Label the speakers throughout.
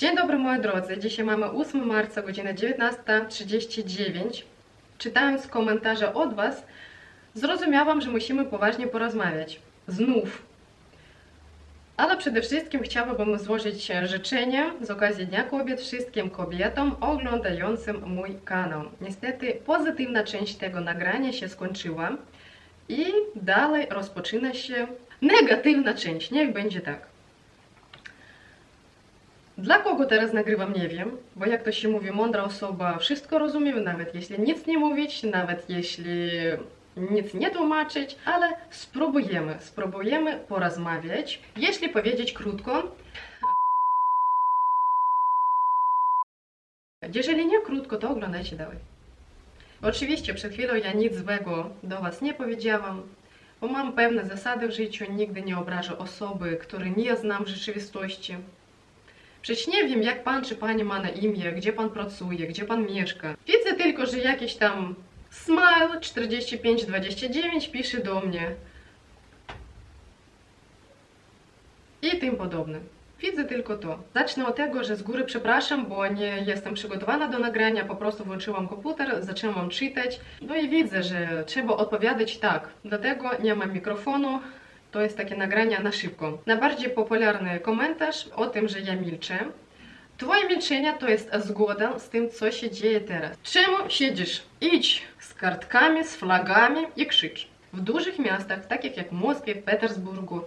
Speaker 1: Dzień dobry moi drodzy, dzisiaj mamy 8 marca, godzina 19.39. Czytając komentarze od Was, zrozumiałam, że musimy poważnie porozmawiać. Znów. Ale przede wszystkim chciałabym złożyć życzenia z okazji Dnia Kobiet wszystkim kobietom oglądającym mój kanał. Niestety pozytywna część tego nagrania się skończyła i dalej rozpoczyna się negatywna część. Niech będzie tak. Dla kogo teraz nagrywam, nie wiem, bo jak to się mówi, mądra osoba wszystko rozumie, nawet jeśli nic nie mówić, nawet jeśli nic nie tłumaczyć, ale spróbujemy, spróbujemy porozmawiać. Jeśli powiedzieć krótko, jeżeli nie krótko, to oglądajcie dalej. Oczywiście przed chwilą ja nic złego do Was nie powiedziałam, bo mam pewne zasady w życiu, nigdy nie obrażę osoby, której nie znam w rzeczywistości. Przecież nie wiem, jak pan czy pani ma na imię, gdzie pan pracuje, gdzie pan mieszka. Widzę tylko, że jakiś tam smile 4529 pisze do mnie. I tym podobne. Widzę tylko to. Zacznę od tego, że z góry przepraszam, bo nie jestem przygotowana do nagrania, po prostu włączyłam komputer, zaczęłam czytać. No i widzę, że trzeba odpowiadać tak. Dlatego nie mam mikrofonu, to jest takie nagranie na szybko. Najbardziej popularny komentarz o tym, że ja milczę. Twoje milczenie to jest zgoda z tym, co się dzieje teraz. Czemu siedzisz? Idź z kartkami, z flagami i krzycz. W dużych miastach, takich jak Moskwie, Petersburgu,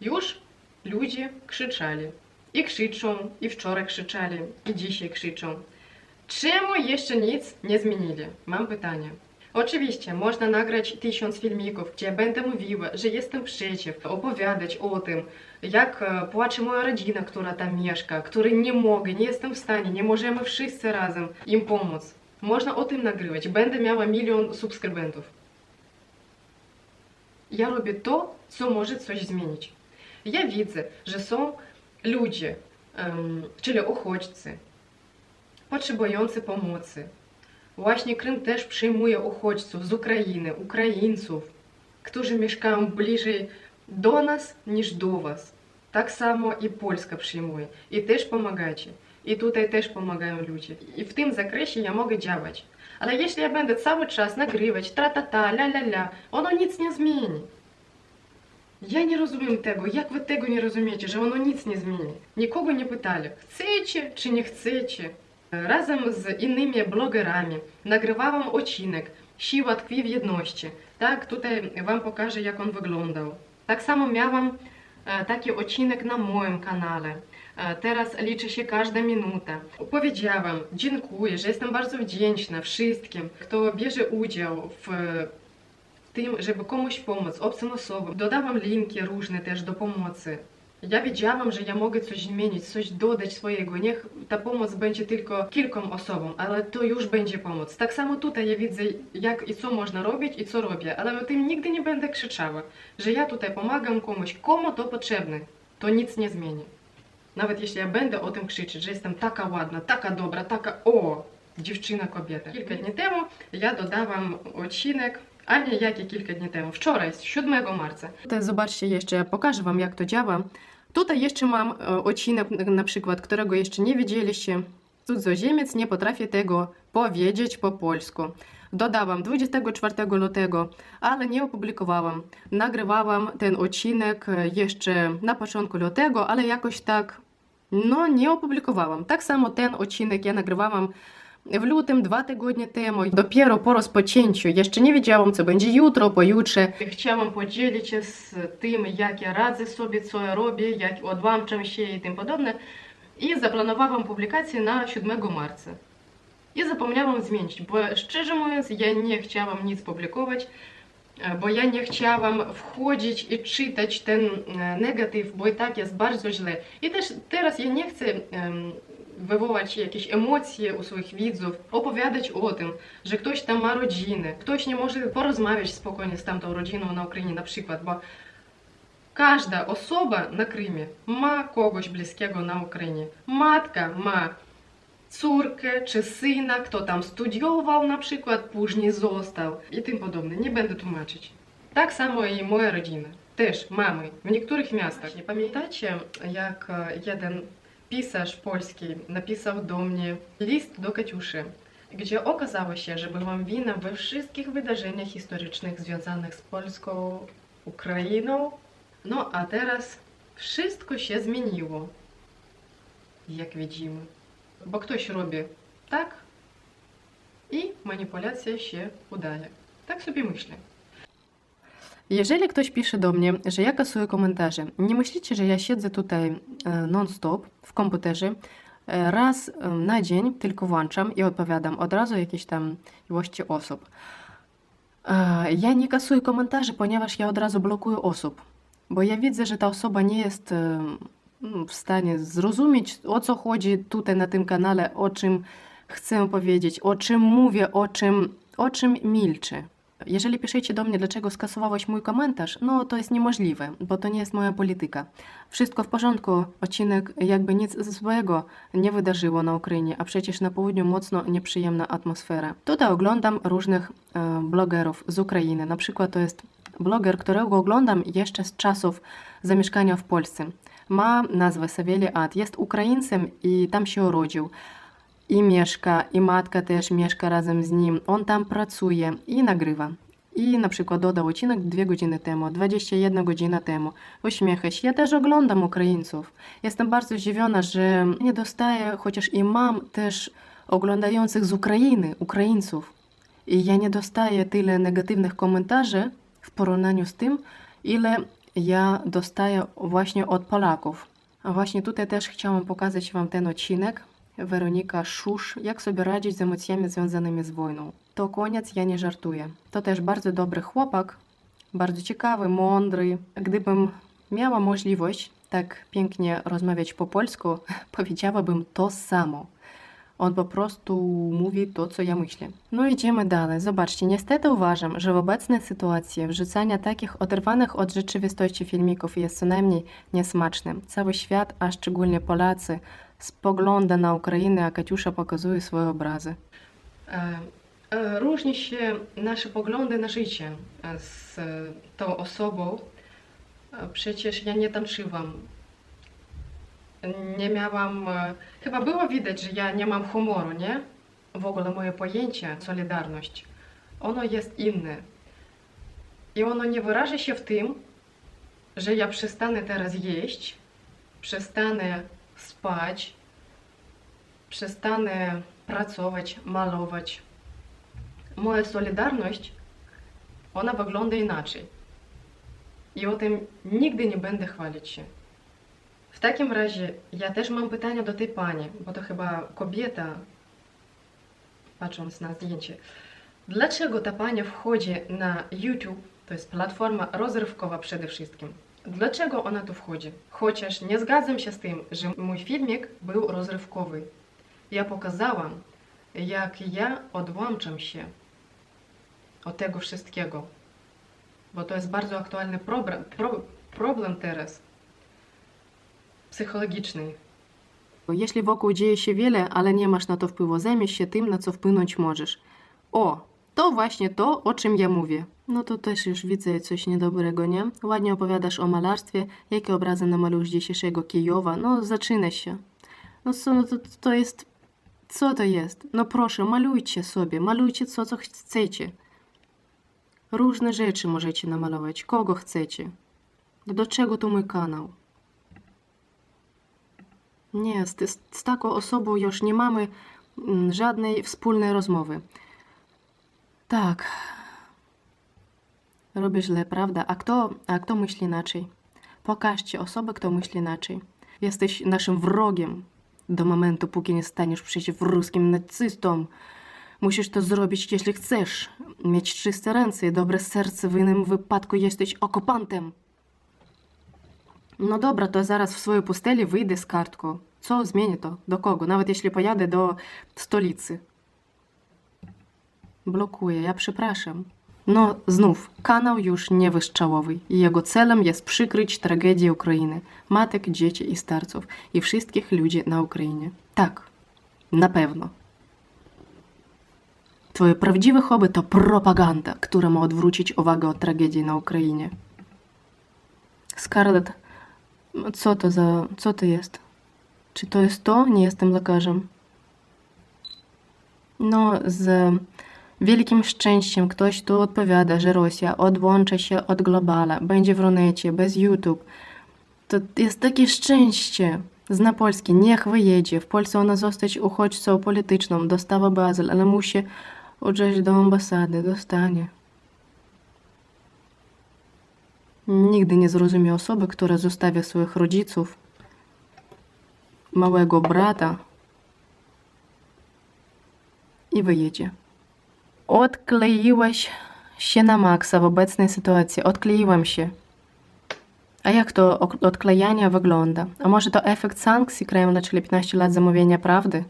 Speaker 1: już ludzie krzyczali. I krzyczą, i wczoraj krzyczali, i dzisiaj krzyczą. Czemu jeszcze nic nie zmienili? Mam pytanie. Oczywiście, można nagrać tysiąc filmików, gdzie będę mówiła, że jestem przeciw, opowiadać o tym, jak e, płacze moja rodzina, która tam mieszka, której nie mogę, nie jestem w stanie, nie możemy wszyscy razem im pomóc. Można o tym nagrywać, będę miała milion subskrybentów. Ja robię to, co może coś zmienić. Ja widzę, że są ludzie, czyli uchodźcy, potrzebujący pomocy, Właśnie Krym też przyjmuje uchodźców z Ukrainy, Ukraińców, którzy mieszkają bliżej do nas niż do was. Tak samo i Polska przyjmuje. I też pomagacie. I tutaj też pomagają ludzie. I w tym zakresie ja mogę działać. Ale jeśli ja będę cały czas nagrywać tra-ta-ta, la-la-la, ono nic nie zmieni. Ja nie rozumiem tego, jak wy tego nie rozumiecie, że ono nic nie zmieni. Nikogo nie pytali, chcecie czy nie chcecie. Razem z innymi blogerami nagrywałam odcinek Siła tkwi w jedności. Tak, tutaj Wam pokażę, jak on wyglądał. Tak samo miałam e, taki odcinek na moim kanale. E, Teraz liczy się każda minuta. Powiedziałam, dziękuję, że jestem bardzo wdzięczna wszystkim, kto bierze udział w tym, żeby komuś pomóc, obcym osobom. Dodałam linki różne też do pomocy. Ja wiedziałam, że ja mogę coś zmienić, coś dodać swojego. Niech ta pomoc będzie tylko kilkom osobom, ale to już będzie pomoc. Tak samo tutaj ja widzę, jak i co można robić i co robię, ale o tym nigdy nie będę krzyczała, że ja tutaj pomagam komuś, komu to potrzebne. To nic nie zmieni. Nawet jeśli ja będę o tym krzyczeć, że jestem taka ładna, taka dobra, taka o, dziewczyna, kobieta. Kilka dni temu ja dodałam odcinek a nie jak i kilka dni temu, wczoraj, 7 marca. Tutaj zobaczcie jeszcze, pokażę Wam jak to działa. Tutaj jeszcze mam e, odcinek na przykład, którego jeszcze nie widzieliście. Cudzoziemiec nie potrafi tego powiedzieć po polsku. Dodałam 24 lutego, ale nie opublikowałam. Nagrywałam ten odcinek e, jeszcze na początku lutego, ale jakoś tak no nie opublikowałam. Tak samo ten odcinek ja nagrywałam w lutym dwa tygodnie temu. Dopiero po rozpoczęciu, jeszcze nie wiedziałam, co będzie jutro, pojutrze. Chciałam podzielić się z tym, jak ja radzę sobie, co robię, jak odłączam się i tym podobne. I zaplanowałam publikację na 7 marca. I zapomniałam zmienić, bo szczerze mówiąc, ja nie chciałam nic publikować, bo ja nie chciałam wchodzić i czytać ten e, negatyw, bo i tak jest bardzo źle. I też teraz ja nie chcę wywołać jakieś emocje u swoich widzów, opowiadać o tym, że ktoś tam ma rodzinę, ktoś nie może porozmawiać spokojnie z tamtą rodziną na Ukrainie na przykład, bo każda osoba na Krymie ma kogoś bliskiego na Ukrainie. Matka ma córkę czy syna, kto tam studiował na przykład, później został i tym podobne. Nie będę tłumaczyć. Tak samo i moja rodzina. Też mamy w niektórych miastach. Nie pamiętacie, jak e, jeden pisarz polski napisał do mnie list do Katiuszy, gdzie okazało się, że byłam winna we wszystkich wydarzeniach historycznych związanych z Polską, Ukrainą. No a teraz wszystko się zmieniło, jak widzimy. Bo ktoś robi tak i manipulacja się udaje. Tak sobie myślę. Jeżeli ktoś pisze do mnie, że ja kasuję komentarze, nie myślicie, że ja siedzę tutaj e, non-stop w komputerze, e, raz e, na dzień tylko włączam i odpowiadam od razu jakiejś tam ilości osób. Ja nie kasuję komentarzy, ponieważ ja od razu blokuję osób, bo ja widzę, że ta osoba nie jest mm, w stanie zrozumieć, o co chodzi tutaj na tym kanale, o czym chcę powiedzieć, o czym mówię, o czym, o czym milczę. Jeżeli piszecie do mnie, dlaczego skasowałeś mój komentarz, no to jest niemożliwe, bo to nie jest moja polityka. Wszystko w porządku, odcinek jakby nic złego nie wydarzyło na Ukrainie, a przecież na południu mocno nieprzyjemna atmosfera. Tutaj oglądam różnych e, blogerów z Ukrainy. Na przykład to jest bloger, którego oglądam jeszcze z czasów zamieszkania w Polsce. Ma nazwę Saweli Ad, jest Ukraińcem i tam się urodził. I mieszka, i matka też mieszka razem z nim. On tam pracuje i nagrywa. I na przykład dodał odcinek 2 godziny temu, 21 godzina temu. Uśmiecha się. Ja też oglądam Ukraińców. Jestem bardzo zdziwiona, że nie dostaję, chociaż i mam też oglądających z Ukrainy, Ukraińców. I ja nie dostaję tyle negatywnych komentarzy w porównaniu z tym, ile ja dostaję właśnie od Polaków. A właśnie tutaj też chciałam pokazać Wam ten odcinek. Weronika Szusz, jak sobie radzić z emocjami związanymi z wojną. To koniec, ja nie żartuję. To też bardzo dobry chłopak, bardzo ciekawy, mądry. Gdybym miała możliwość tak pięknie rozmawiać po polsku, powiedziałabym to samo. On po prostu mówi to, co ja myślę. No idziemy dalej. Zobaczcie, niestety uważam, że w obecnej sytuacji wrzucania takich oderwanych od rzeczywistości filmików jest co najmniej niesmaczne. Cały świat, a szczególnie Polacy, spogląda na Ukrainę, a Katiusza pokazuje swoje obrazy. Różni się nasze poglądy na życie z tą osobą. Przecież ja nie tańczyłam. Nie miałam. e, Chyba było widać, że ja nie mam humoru, nie? W ogóle moje pojęcie solidarność, ono jest inne. I ono nie wyraża się w tym, że ja przestanę teraz jeść, przestanę spać, przestanę pracować, malować. Moja solidarność, ona wygląda inaczej. I o tym nigdy nie będę chwalić się. W takim razie ja też mam pytanie do tej pani, bo to chyba kobieta, patrząc na zdjęcie. Dlaczego ta pani wchodzi na YouTube, to jest platforma rozrywkowa przede wszystkim? Dlaczego ona tu wchodzi? Chociaż nie zgadzam się z tym, że mój filmik był rozrywkowy. Ja pokazałam, jak ja odłączam się od tego wszystkiego. Bo to jest bardzo aktualny problem, pro, problem teraz psychologiczny. Jeśli wokół dzieje się wiele, ale nie masz na to wpływu, zajmij się tym, na co wpłynąć możesz. O, to właśnie to, o czym ja mówię. No to też już widzę coś niedobrego, nie? Ładnie opowiadasz o malarstwie, jakie obrazy namalujesz dzisiejszego Kijowa. No, zaczyna się. No co, no to, to jest... Co to jest? No proszę, malujcie sobie, malujcie co, co chcecie. Różne rzeczy możecie namalować, kogo chcecie. No do czego tu mój kanał? Nie, z, z, z taką osobą już nie mamy mm, żadnej wspólnej rozmowy. Tak. Robię źle, prawda? A kto, a kto myśli inaczej? Pokażcie osobę, kto myśli inaczej. Jesteś naszym wrogiem do momentu, póki nie staniesz przeciw ruskim nacystom. Musisz to zrobić, jeśli chcesz mieć czyste ręce i dobre serce. W innym wypadku jesteś okupantem. No dobra, to zaraz w swojej pusteli wyjdę z kartką. Co zmieni to? Do kogo? Nawet jeśli pojadę do stolicy. Blokuję, ja przepraszam. No, znów, kanał już nie wystrzałowy jego celem jest przykryć tragedię Ukrainy, matek, dzieci i starców i wszystkich ludzi na Ukrainie. Tak, na pewno. Twoje prawdziwe hobby to propaganda, która ma odwrócić uwagę od tragedii na Ukrainie. Scarlett, co to za... co to jest? Czy to jest to? Nie jestem lekarzem. No, z wielkim szczęściem ktoś tu odpowiada, że Rosja odłącza się od globala, będzie w Runecie, bez YouTube. To jest takie szczęście. Zna Polski, niech wyjedzie. W Polsce ona zostać uchodźcą polityczną, dostawa bazyl, ale musi udrzeć do ambasady, dostanie. Nigdy nie zrozumie osoby, która zostawia swoich rodziców, małego brata i wyjedzie. Odkleiłaś się na maksa w obecnej sytuacji. Odkleiłam się. A jak to odklejanie wygląda? A może to efekt sankcji Kremla, czyli 15 lat zamówienia prawdy?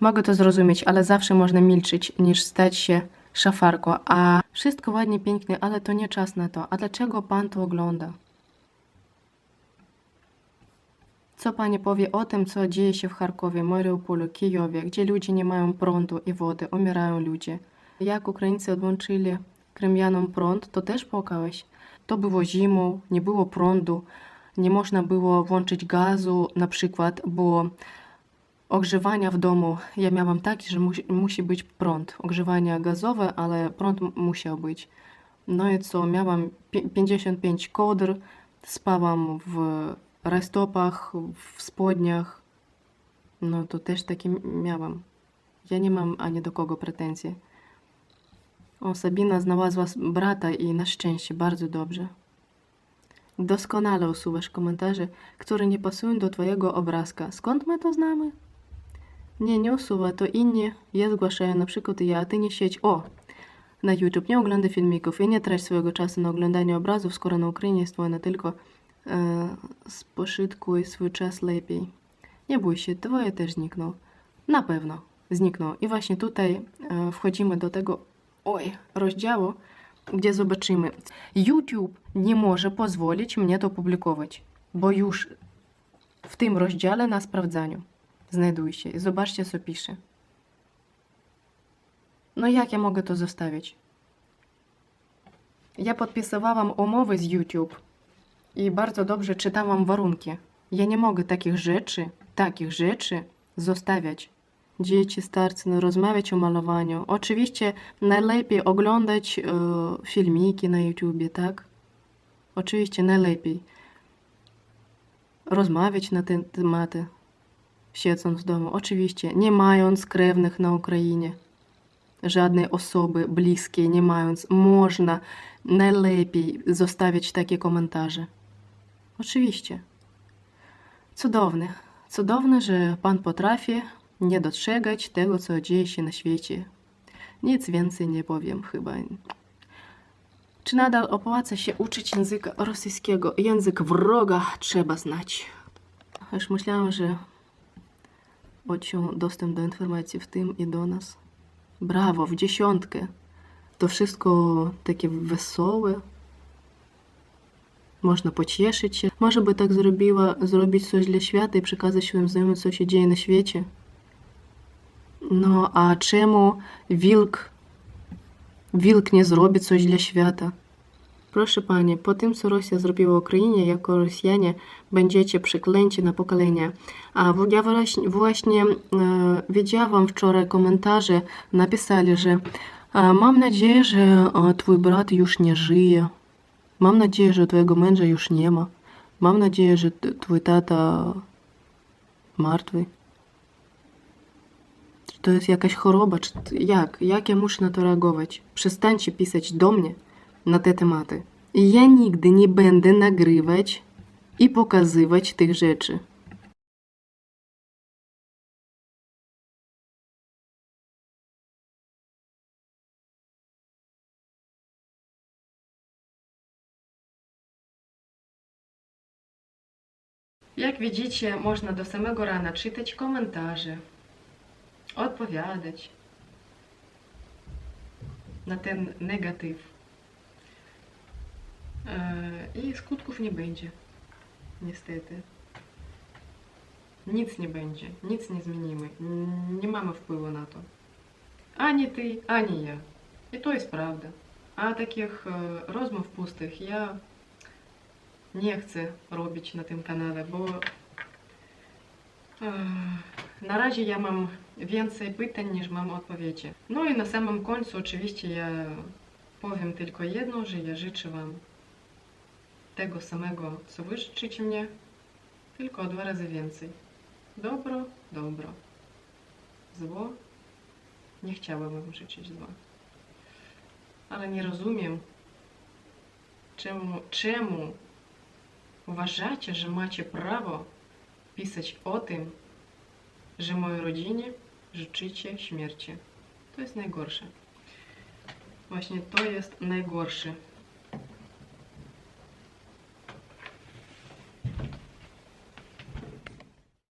Speaker 1: Mogę to zrozumieć, ale zawsze można milczeć, niż stać się szafarką. A wszystko ładnie, pięknie, ale to nie czas na to. A dlaczego pan to ogląda? Co pani powie o tym, co dzieje się w Charkowie, Mariupolu, Kijowie, gdzie ludzie nie mają prądu i wody, umierają ludzie? Jak Ukraińcy odłączyli Kremlianom prąd, to też płakałeś? To było zimą, nie było prądu, nie można było włączyć gazu na przykład, bo ogrzewania w domu ja miałam takie, że musi, musi być prąd. Ogrzewanie gazowe, ale prąd musiał być. No i co, miałam pi- 55 kołdr, spałam w rajstopach, w spodniach. No to też takie m- miałam. Ja nie mam ani do kogo pretensji. O, Sabina znalazła brata i na szczęście bardzo dobrze. Doskonale usuwasz komentarze, które nie pasują do twojego obrazka. Skąd my to znamy? Nie, nie usuwa, to inni. Ja zgłaszają, na przykład ja, a ty nie sieć. O! Na YouTube nie oglądaj filmików i nie trać swojego czasu na oglądanie obrazów, skoro na Ukrainie jest wojna, tylko e, spożytkuj swój czas lepiej. Nie bój się, twoje też znikną. Na pewno znikną. I właśnie tutaj e, wchodzimy do tego oj, rozdziału, gdzie zobaczymy. YouTube nie może pozwolić mnie to publikować, bo już w tym rozdziale na sprawdzaniu znajduje się. Zobaczcie, co pisze. No jak ja mogę to zostawić? Ja podpisywałam umowy z YouTube i bardzo dobrze czytałam warunki. Ja nie mogę takich rzeczy, takich rzeczy zostawiać. Dzieci, starcy, no, rozmawiać o malowaniu. Oczywiście najlepiej oglądać e, filmiki na YouTubie, tak? Oczywiście najlepiej. Rozmawiać na te tematy, siedząc w domu. Oczywiście, nie mając krewnych na Ukrainie. Żadnej osoby bliskiej nie mając, można najlepiej zostawić takie komentarze. Oczywiście. Cudowne. Cudowne, że Pan potrafi nie dostrzegać tego, co dzieje się na świecie. Nic więcej nie powiem chyba. Czy nadal opłaca się uczyć języka rosyjskiego? Język wroga trzeba znać. Już myślałam, że odciął dostęp do informacji w tym i do nas. Brawo, w dziesiątkę. To wszystko takie wesołe. Można pocieszyć się. Może by tak zrobiła, zrobić coś dla świata i przekazać swoim znajomym, co się dzieje na świecie. No, a czemu wilk, wilk nie zrobi coś dla świata? Proszę Pani, po tym, co Rosja zrobiła Ukrainie, jako Rosjanie będziecie przeklęci na pokolenia. A ja właśnie e, widziałam wczoraj komentarze, napisali, że e, mam nadzieję, że e, twój brat już nie żyje. Mam nadzieję, że twojego męża już nie ma. Mam nadzieję, że twój tata martwy. Czy to jest jakaś choroba? Czy jak? Jak ja muszę na to reagować? Przestańcie pisać do mnie na te tematy. Ja nigdy nie będę nagrywać i pokazywać tych rzeczy. Jak widzicie, można do samego rana czytać komentarze, odpowiadać na ten negatyw. E, I skutków nie będzie, niestety. Nic nie będzie, nic nie zmienimy, nie mamy wpływu na to. Ani ty, ani ja. I to jest prawda. A takich e, rozmów pustych ja nie chcę robić na tym kanale, bo Е, Narazie ja mam więcej pytań niż mam odpowiedzi. No i na samym końcu oczywiście ja powiem tylko jedno, że ja życzę Wam tego samego, co Wy życzycie mnie, tylko dwa razy więcej. Dobro, dobro. Zło? Nie chciałabym Wam życzyć zła. Ale nie rozumiem, czemu, czemu uważacie, że macie prawo pisać o tym, że mojej rodzinie życzycie śmierci. To jest najgorsze. Właśnie to jest najgorsze.